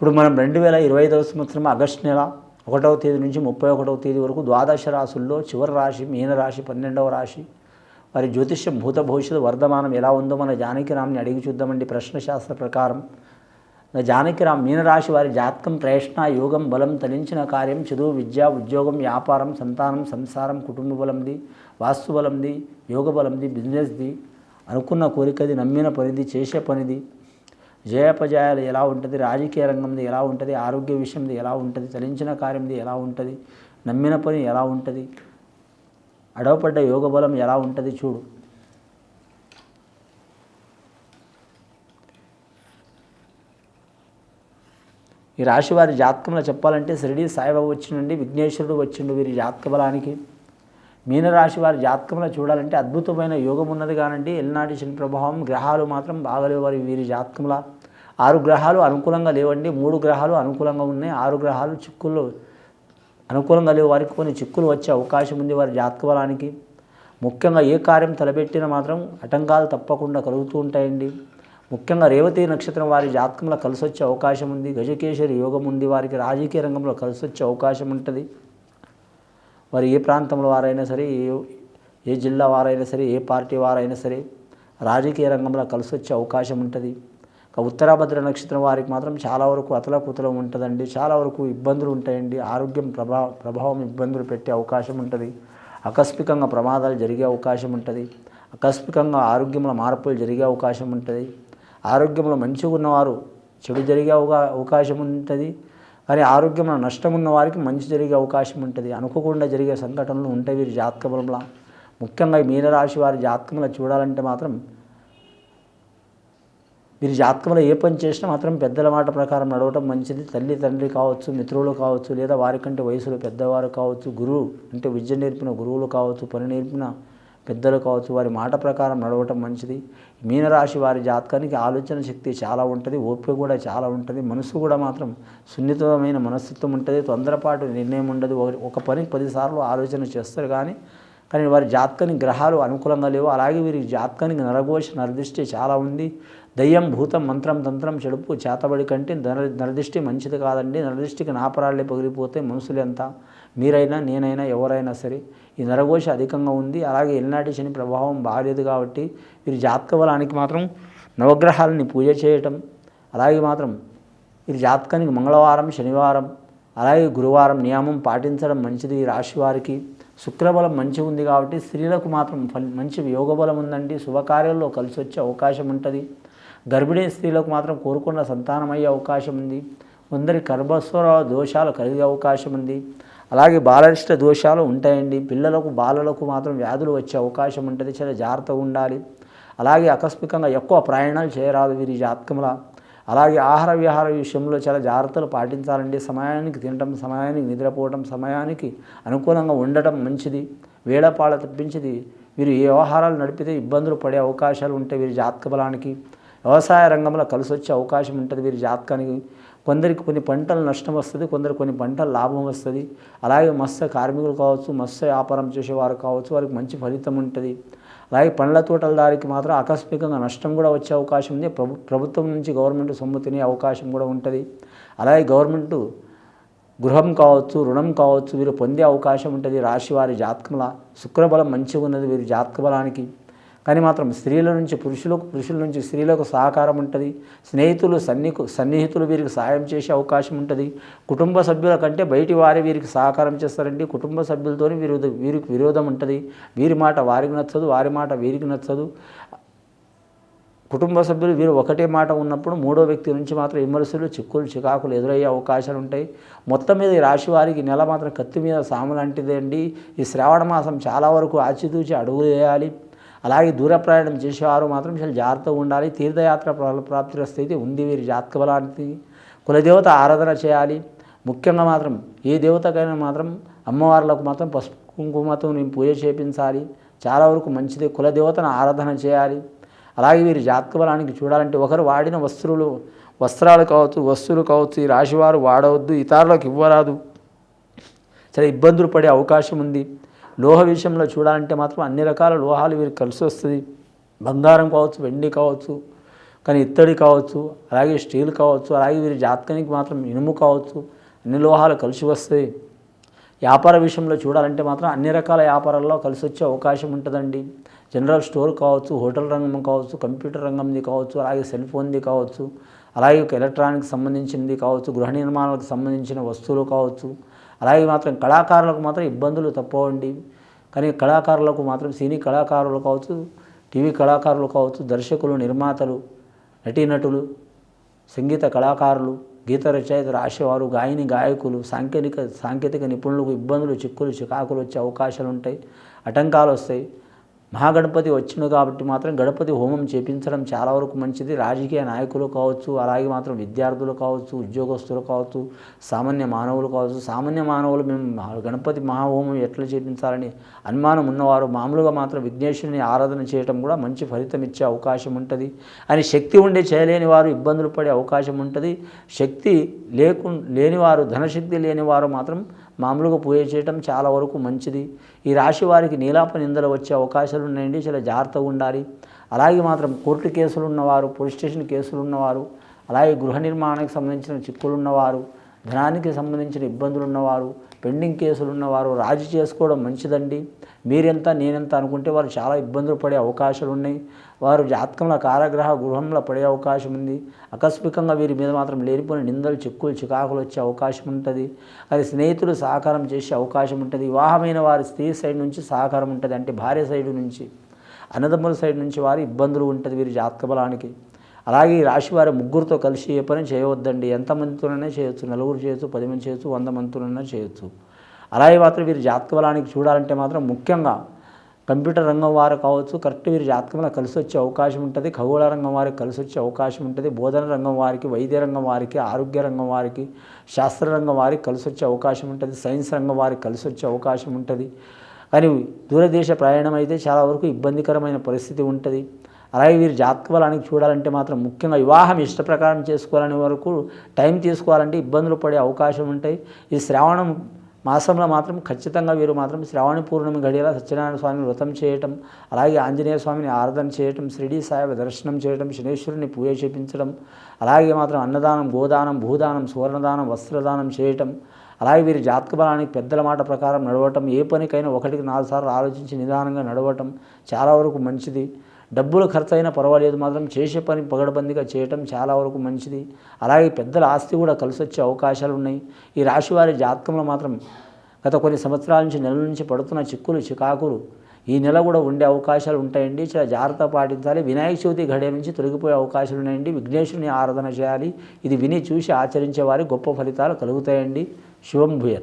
ఇప్పుడు మనం రెండు వేల ఇరవై ఐదవ సంవత్సరం ఆగస్టు నెల ఒకటవ తేదీ నుంచి ముప్పై ఒకటవ తేదీ వరకు ద్వాదశ రాశుల్లో చివరి రాశి మీన రాశి పన్నెండవ రాశి వారి జ్యోతిష్యం భూత భవిష్యత్తు వర్ధమానం ఎలా ఉందో మన జానకిరామ్ని అడిగి చూద్దామండి ప్రశ్నశాస్త్ర ప్రకారం. జానకిరామ్ మీనరాశి వారి జాతకం ప్రయత్న యోగం బలం తలించిన కార్యం చదువు విద్య ఉద్యోగం వ్యాపారం సంతానం సంసారం కుటుంబ బలంది వాస్తు బలంది యోగ బలంది బిజినెస్ది అనుకున్న కోరికది నమ్మిన పనిది చేసే పనిది జయాపజయాలు ఎలా ఉంటుంది? రాజకీయ రంగంది ఎలా ఉంటుంది? ఆరోగ్య విషయంది ఎలా ఉంటుంది? చలించిన కార్యంది ఎలా ఉంటుంది? నమ్మిన పని ఎలా ఉంటుంది? అడవపడ్డ యోగ బలం ఎలా ఉంటుంది? చూడు. ఈ రాశి వారి జాతకంలో చెప్పాలంటే షిరిడి సాయిబాబు వచ్చిండండి విఘ్నేశ్వరుడు వచ్చిండు వీరి జాతక బలానికి. మీనరాశి వారి జాతకంలో చూడాలంటే అద్భుతమైన యోగం ఉన్నది కానండి. ఎల్నాటి శని ప్రభావం గ్రహాలు మాత్రం బాగలేవు వారి వీరి జాతకంలో. ఆరు గ్రహాలు అనుకూలంగా లేవండి. మూడు గ్రహాలు అనుకూలంగా ఉన్నాయి. ఆరు గ్రహాలు చిక్కులు అనుకూలంగా లేవు వారికి. కొన్ని చిక్కులు వచ్చే అవకాశం ఉంది వారి జాతక బలానికి ముఖ్యంగా ఏ కార్యం తలపెట్టినా మాత్రం ఆటంకాలు తప్పకుండా కలుగుతూ ఉంటాయండి. ముఖ్యంగా రేవతి నక్షత్రం వారి జాతకంలో కలిసొచ్చే అవకాశం ఉంది. గజకేశ్వరి యోగం ఉంది వారికి. రాజకీయ రంగంలో కలిసొచ్చే అవకాశం ఉంటుంది. వారు ఏ ప్రాంతంలో వారైనా సరే ఏ ఏ జిల్లా వారైనా సరే ఏ పార్టీ వారైనా సరే రాజకీయ రంగంలో కలిసి వచ్చే అవకాశం ఉంటుంది. ఉత్తరాభద్ర నక్షత్రం వారికి మాత్రం చాలా వరకు అతలకుతలం ఉంటుందండి. చాలా వరకు ఇబ్బందులు ఉంటాయండి. ఆరోగ్యం ప్రభా ప్రభావం ఇబ్బందులు పెట్టే అవకాశం ఉంటుంది. ఆకస్మికంగా ప్రమాదాలు జరిగే అవకాశం ఉంటుంది. ఆకస్మికంగా ఆరోగ్యంలో మార్పులు జరిగే అవకాశం ఉంటుంది. ఆరోగ్యంలో మంచిగా ఉన్నవారు చెడు జరిగే అవకాశం ఉంటుంది. కానీ ఆరోగ్యంలో నష్టం ఉన్న వారికి మంచి జరిగే అవకాశం ఉంటుంది. అనుకోకుండా జరిగే సంఘటనలు ఉంటాయి వీరి జాతక బలంలో. ముఖ్యంగా మీనరాశి వారి జాతకంలో చూడాలంటే మాత్రం వీరి జాతకంలో ఏ పని చేసినా మాత్రం పెద్దల మాట ప్రకారం నడవటం మంచిది. తల్లి తండ్రి కావచ్చు మిత్రులు కావచ్చు లేదా వారికంటే వయసులో పెద్దవారు కావచ్చు గురువు అంటే విద్య నేర్పిన గురువులు కావచ్చు పని నేర్పిన పెద్దలు కావచ్చు వారి మాట ప్రకారం నడవటం మంచిది. మీనరాశి వారి జాతకానికి ఆలోచన శక్తి చాలా ఉంటుంది ఓపిక కూడా చాలా ఉంటుంది మనసు కూడా మాత్రం సున్నితమైన మనస్తత్వం ఉంటుంది తొందరపాటు నిర్ణయం ఉండదు. ఒక- ఒక పని పదిసార్లు ఆలోచన చేస్తారు కానీ కానీ వారి జాతకానికి గ్రహాలు అనుకూలంగా లేవు. అలాగే వీరి జాతకానికి నరఘోష నరదృష్టి చాలా ఉంది. దయ్యం భూతం మంత్రం తంత్రం చెడుపు చేతబడి కంటే నర నరదృష్టి మంచిది కాదండి. నరదృష్టికి నాపరాళ్ళే పగిలిపోతే మనుషులు ఎంత మీరైనా నేనైనా ఎవరైనా సరే ఈ నరఘోష అధికంగా ఉంది. అలాగే ఎల్నాటి శని ప్రభావం బాగాలేదు కాబట్టి వీరి జాతక బలానికి మాత్రం నవగ్రహాలని పూజ చేయటం అలాగే మాత్రం వీరి జాతకానికి మంగళవారం శనివారం అలాగే గురువారం నియమం పాటించడం మంచిది ఈ రాశి వారికి. శుక్రబలం మంచిగా ఉంది కాబట్టి స్త్రీలకు మాత్రం మంచి యోగబలం ఉందండి. శుభకార్యాల్లో కలిసి వచ్చే అవకాశం ఉంటుంది. గర్భిణీ స్త్రీలకు మాత్రం కోరుకున్న సంతానం అయ్యే అవకాశం ఉంది. కొందరి గర్భస్వర దోషాలు కలిగే అవకాశం ఉంది. అలాగే బాలరిష్ట దోషాలు ఉంటాయండి. పిల్లలకు బాలలకు మాత్రం వ్యాధులు వచ్చే అవకాశం ఉంటుంది. చాలా జాగ్రత్తగా ఉండాలి. అలాగే ఆకస్మికంగా ఎక్కువ ప్రయాణాలు చేయరాదు వీరి జాతకంలో. అలాగే ఆహార విహార విషయంలో చాలా జాగ్రత్తలు పాటించాలండి. సమయానికి తినటం సమయానికి నిద్రపోవటం సమయానికి అనుకూలంగా ఉండటం మంచిది. వేళపాళ తప్పించింది. వీరు ఏ వ్యవహారాలు నడిపితే ఇబ్బందులు పడే అవకాశాలు ఉంటాయి వీరి జాతక బలానికి వ్యవసాయ రంగంలో కలిసి వచ్చే అవకాశం ఉంటుంది వీరి జాతకానికి. కొందరికి కొన్ని పంటలు నష్టం వస్తుంది కొందరు కొన్ని పంటలు లాభం వస్తుంది. అలాగే మత్స్య కార్మికులు కావచ్చు మత్స్య వ్యాపారం చేసేవారు కావచ్చు వారికి మంచి ఫలితం ఉంటుంది. అలాగే పండ్ల తోటల దారికి మాత్రం ఆకస్మికంగా నష్టం కూడా వచ్చే అవకాశం ఉంది. ప్రభు ప్రభుత్వం నుంచి గవర్నమెంట్ సొమ్ము తినే అవకాశం కూడా ఉంటుంది. అలాగే గవర్నమెంట్ గృహం కావచ్చు రుణం కావచ్చు వీరు పొందే అవకాశం ఉంటుంది. రాశి వారి జాతకంలో శుక్రబలం మంచిగా ఉన్నది వీరి జాతక బలానికి కానీ మాత్రం స్త్రీల నుంచి పురుషులకు పురుషుల నుంచి స్త్రీలకు సహకారం ఉంటుంది. స్నేహితులు సన్నికు సన్నిహితులు వీరికి సాయం చేసే అవకాశం ఉంటుంది. కుటుంబ సభ్యుల కంటే బయటి వారి వీరికి సహకారం చేస్తారండి. కుటుంబ సభ్యులతో వీరి వీరికి విరోధం ఉంటుంది. వీరి మాట వారికి నచ్చదు వారి మాట వీరికి నచ్చదు. కుటుంబ సభ్యులు వీరు ఒకటే మాట ఉన్నప్పుడు మూడో వ్యక్తి నుంచి మాత్రం విమర్శలు చిక్కులు చికాకులు ఎదురయ్యే అవకాశాలు ఉంటాయి. మొత్తం మీద ఈ రాశి వారికి నెల మాత్రం కత్తి మీద సాము లాంటిదే అండి. ఈ శ్రావణ మాసం చాలా వరకు ఆచితూచి అడుగులు వేయాలి. అలాగే దూర ప్రయాణం చేసేవారు మాత్రం చాలా జాగ్రత్తగా ఉండాలి. తీర్థయాత్ర ప్రాప్తి స్థితి ఉంది వీరి జాతక బలానికి. కులదేవత ఆరాధన చేయాలి. ముఖ్యంగా మాత్రం ఏ దేవతకైనా మాత్రం అమ్మవార్లకు మాత్రం పసుపు కుంకుమతో నేను పూజ చేపించాలి. చాలా వరకు మంచిది. కులదేవతను ఆరాధన చేయాలి. అలాగే వీరి జాతక బలానికి చూడాలంటే ఒకరు వాడిన వస్త్రులు వస్త్రాలు కావచ్చు వస్తువులు కావచ్చు ఈ రాశివారు వాడవద్దు ఇతరులకు ఇవ్వరాదు. చాలా ఇబ్బందులు పడే అవకాశం ఉంది. లోహ విషయంలో చూడాలంటే మాత్రం అన్ని రకాల లోహాలు వీరికి కలిసి వస్తుంది. బంగారం కావచ్చు వెండి కావచ్చు కానీ ఇత్తడి కావచ్చు అలాగే స్టీల్ కావచ్చు అలాగే వీరి జాతకానికి మాత్రం ఇనుము కావచ్చు అన్ని లోహాలు కలిసి వస్తాయి వ్యాపార విషయంలో చూడాలంటే మాత్రం అన్ని రకాల వ్యాపారాల్లో కలిసి వచ్చే అవకాశం ఉంటుందండి. జనరల్ స్టోర్ కావచ్చు హోటల్ రంగం కావచ్చు కంప్యూటర్ రంగంది కావచ్చు అలాగే సెల్ ఫోన్ది కావచ్చు అలాగే ఎలక్ట్రానిక్ సంబంధించింది కావచ్చు గృహ నిర్మాణాలకు సంబంధించిన వస్తువులు కావచ్చు అలాగే మాత్రం కళాకారులకు మాత్రం ఇబ్బందులు తప్పవండి. కానీ కళాకారులకు మాత్రం సినీ కళాకారులు కావచ్చు టీవీ కళాకారులు కావచ్చు దర్శకులు నిర్మాతలు నటీనటులు సంగీత కళాకారులు గీత రచయిత రాసేవారు గాయని గాయకులు సాంకేతిక సాంకేతిక నిపుణులకు ఇబ్బందులు చిక్కులు చికాకులు వచ్చే అవకాశాలు ఉంటాయి ఆటంకాలు వస్తాయి. మహాగణపతి వచ్చింది కాబట్టి మాత్రం గణపతి హోమం చేపించడం చాలా వరకు మంచిది. రాజకీయ నాయకులు కావచ్చు అలాగే మాత్రం విద్యార్థులు కావచ్చు ఉద్యోగస్తులు కావచ్చు సామాన్య మానవులు కావచ్చు. సామాన్య మానవులు మేము గణపతి మహాహోమం ఎట్లా చేపించాలని అనుమానం ఉన్నవారు మామూలుగా మాత్రం విఘ్నేశ్వరుని ఆరాధన చేయటం కూడా మంచి ఫలితం ఇచ్చే అవకాశం ఉంటుంది. అని శక్తి ఉండే చేయలేని వారు ఇబ్బందులు పడే అవకాశం ఉంటుంది. శక్తి లేకు లేనివారు ధనశక్తి లేనివారు మాత్రం మామూలుగా పూజ చేయటం చాలా వరకు మంచిది. ఈ రాశి వారికి నీలాప నిందలు వచ్చే అవకాశాలు ఉన్నాయండి చాలా జాగ్రత్తగా ఉండాలి. అలాగే మాత్రం కోర్టు కేసులు ఉన్నవారు పోలీస్ స్టేషన్ కేసులు ఉన్నవారు అలాగే గృహ నిర్మాణానికి సంబంధించిన చిక్కులు ఉన్నవారు ధనానికి సంబంధించిన ఇబ్బందులు ఉన్నవారు పెండింగ్ కేసులు ఉన్నవారు రాజీ చేసుకోవడం మంచిదండి. మీరెంత నేనెంత అనుకుంటే వారు చాలా ఇబ్బందులు పడే అవకాశాలు ఉన్నాయి. వారు జాతకంలో కారాగ్రహ గృహంలో పడే అవకాశం ఉంది. ఆకస్మికంగా వీరి మీద మాత్రం లేనిపోయిన నిందలు చిక్కులు చికాకులు వచ్చే అవకాశం ఉంటుంది. అది స్నేహితులు సహకారం చేసే అవకాశం ఉంటుంది. వివాహమైన వారి స్త్రీ సైడ్ నుంచి సహకారం ఉంటుంది. అంటే భార్య సైడ్ నుంచి అన్నదమ్ముల సైడ్ నుంచి వారి ఇబ్బందులు ఉంటుంది వీరి జాతక బలానికి. అలాగే ఈ రాశి వారి ముగ్గురితో కలిసి ఏ పని చేయవద్దండి. ఎంతమందితోనైనా చేయొచ్చు. నలుగురు చేయొచ్చు పది మంది చేయొచ్చు వంద మందితోనైనా చేయొచ్చు. అలాగే మాత్రం వీరి జాతక బలానికి చూడాలంటే మాత్రం ముఖ్యంగా కంప్యూటర్ రంగం వారు కావచ్చు కరెక్ట్ వీరి జాతకంలో కలిసి వచ్చే అవకాశం ఉంటుంది. ఖగోళ రంగం వారికి కలిసి వచ్చే అవకాశం ఉంటుంది. బోధన రంగం వారికి వైద్య రంగం వారికి ఆరోగ్య రంగం వారికి శాస్త్ర రంగం వారికి కలిసి వచ్చే అవకాశం ఉంటుంది. సైన్స్ రంగం వారికి కలిసి వచ్చే అవకాశం ఉంటుంది. కానీ దూరదేశ ప్రయాణం అయితే చాలా వరకు ఇబ్బందికరమైన పరిస్థితి ఉంటుంది. అలాగే వీరి జాతక బలానికి చూడాలంటే మాత్రం ముఖ్యంగా వివాహం ఇష్ట ప్రకారం చేసుకోవాలనే వరకు టైం తీసుకోవాలంటే ఇబ్బందులు పడే అవకాశం ఉంటాయి. ఈ శ్రావణం మాసంలో మాత్రం ఖచ్చితంగా వీరు మాత్రం శ్రావణ పూర్ణమి గడియలా సత్యనారాయణ స్వామిని వ్రతం చేయటం అలాగే ఆంజనేయ స్వామిని ఆరాధన చేయటం షిరిడి సాయిబ దర్శనం చేయటం శనేశ్వరుని పూజ చేపించడం అలాగే మాత్రం అన్నదానం గోదానం భూదానం సువర్ణదానం వస్త్రదానం చేయటం అలాగే వీరి జాతక బలానికి పెద్దల మాట ప్రకారం నడవటం ఏ పనికైనా ఒకటికి నాలుగు సార్లు ఆలోచించి నిదానంగా నడవటం చాలా వరకు మంచిది. డబ్బులు ఖర్చు అయినా పర్వాలేదు మాత్రం చేసే పని పగడబందిగా చేయటం చాలా వరకు మంచిది. అలాగే పెద్దల ఆస్తి కూడా కలిసి వచ్చే అవకాశాలు ఉన్నాయి ఈ రాశి వారి జాతకంలో మాత్రం గత కొన్ని సంవత్సరాల నుంచి నెల నుంచి పడుతున్న చిక్కులు చికాకులు ఈ నెల కూడా ఉండే అవకాశాలు ఉంటాయండి. చాలా జాగ్రత్త పాటించాలి. వినాయక చవితి ఘడియ నుంచి తొలగిపోయే అవకాశాలు ఉన్నాయండి. విఘ్నేశ్వరుని ఆరాధన చేయాలి. ఇది విని చూసి ఆచరించే వారి గొప్ప ఫలితాలు కలుగుతాయండి. శుభం భూయన్